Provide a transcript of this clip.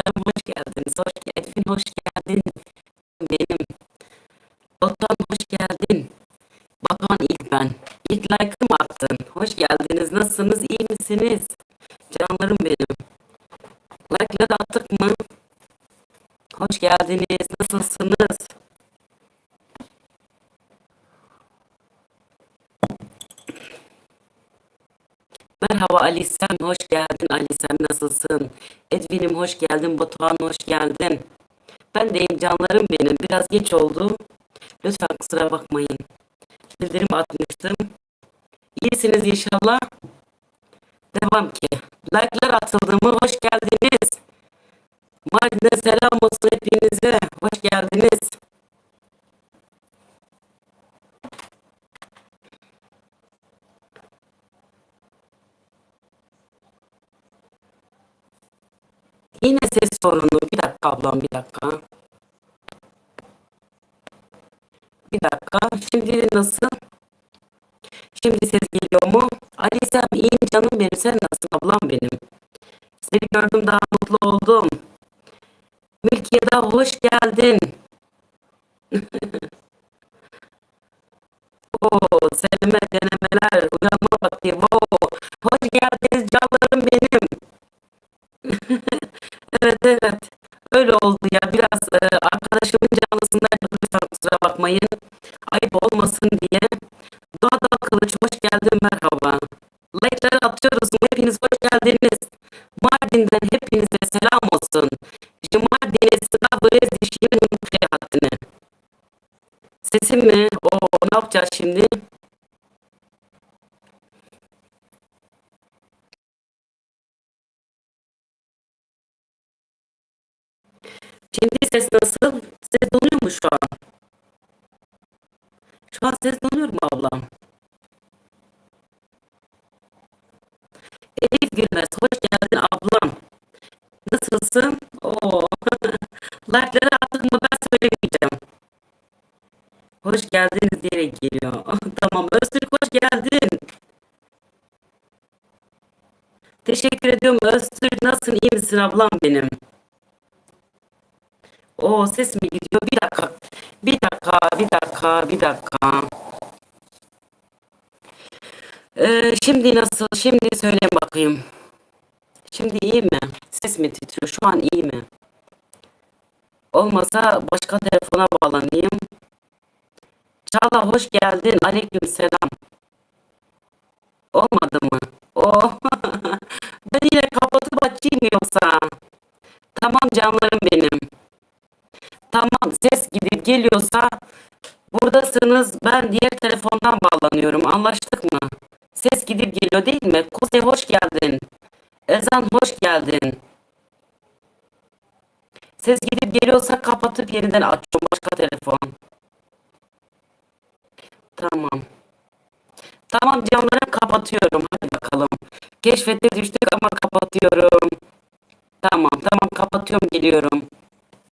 Canım hoş geldiniz. Hoş geldin. Hoş geldin. Benim. Batuhan hoş geldin. Batuhan ilk ben. İlk like'ımı attın. Hoş geldiniz. Nasılsınız? İyi misiniz? Canlarım benim. Like'ları attık mı? Hoş geldiniz. Nasılsınız? Merhaba Ali hoş geldin. Ali nasılsın? Edvin'im hoş geldin. Batuhan hoş geldin. Ben deyim canlarım benim. Biraz geç oldu. Lütfen kusura bakmayın. Bildirim atmıştım. İyisiniz inşallah. Devam ki. Like'lar atıldı mı? Hoş geldiniz. Mardin'e selam olsun hepinize. Hoş geldiniz. Yine ses sorunu. Bir dakika ablam bir dakika. Bir dakika. Şimdi nasıl? Şimdi ses geliyor mu? Ali sen iyi canım benim. Sen nasılsın ablam benim? Seni gördüm daha mutlu oldum. Mülkiye'de hoş geldin. Oo, Selime denemeler, uyanma vakti. Oo, hoş geldiniz canlarım olmasın diye. Doğada Kılıç hoş geldin merhaba. Like'ları atıyoruz. Hepiniz hoş geldiniz. Mardin'den hepinize selam olsun. Mardin'e sıra böyle dişimin hayatını. Sesim mi? O ne yapacağız şimdi? Şimdi ses nasıl? Ses donuyor mu şu an? Şu an ses donuyor mu ablam? Elif Gülmez, hoş geldin ablam. Nasılsın? Oo. Like'ları attık mı ben söylemeyeceğim. Hoş geldiniz diyerek geliyor. tamam, Öztürk hoş geldin. Teşekkür ediyorum Öztürk. Nasılsın? İyi misin ablam benim? O ses mi gidiyor? Bir dakika. Bir dakika, bir dakika, bir dakika. Ee, şimdi nasıl? Şimdi söyleyin bakayım. Şimdi iyi mi? Ses mi titriyor? Şu an iyi mi? Olmasa başka telefona bağlanayım. Çağla hoş geldin. Aleyküm selam. Olmadı mı? Oh. ben yine kapatıp açayım yoksa. Tamam canlarım benim. Tamam ses gidip geliyorsa buradasınız ben diğer telefondan bağlanıyorum anlaştık mı? Ses gidip geliyor değil mi? Kuzey hoş geldin. Ezan hoş geldin. Ses gidip geliyorsa kapatıp yeniden açıyorum başka telefon. Tamam. Tamam camları kapatıyorum. Hadi bakalım. Keşfete düştük ama kapatıyorum. Tamam tamam kapatıyorum geliyorum.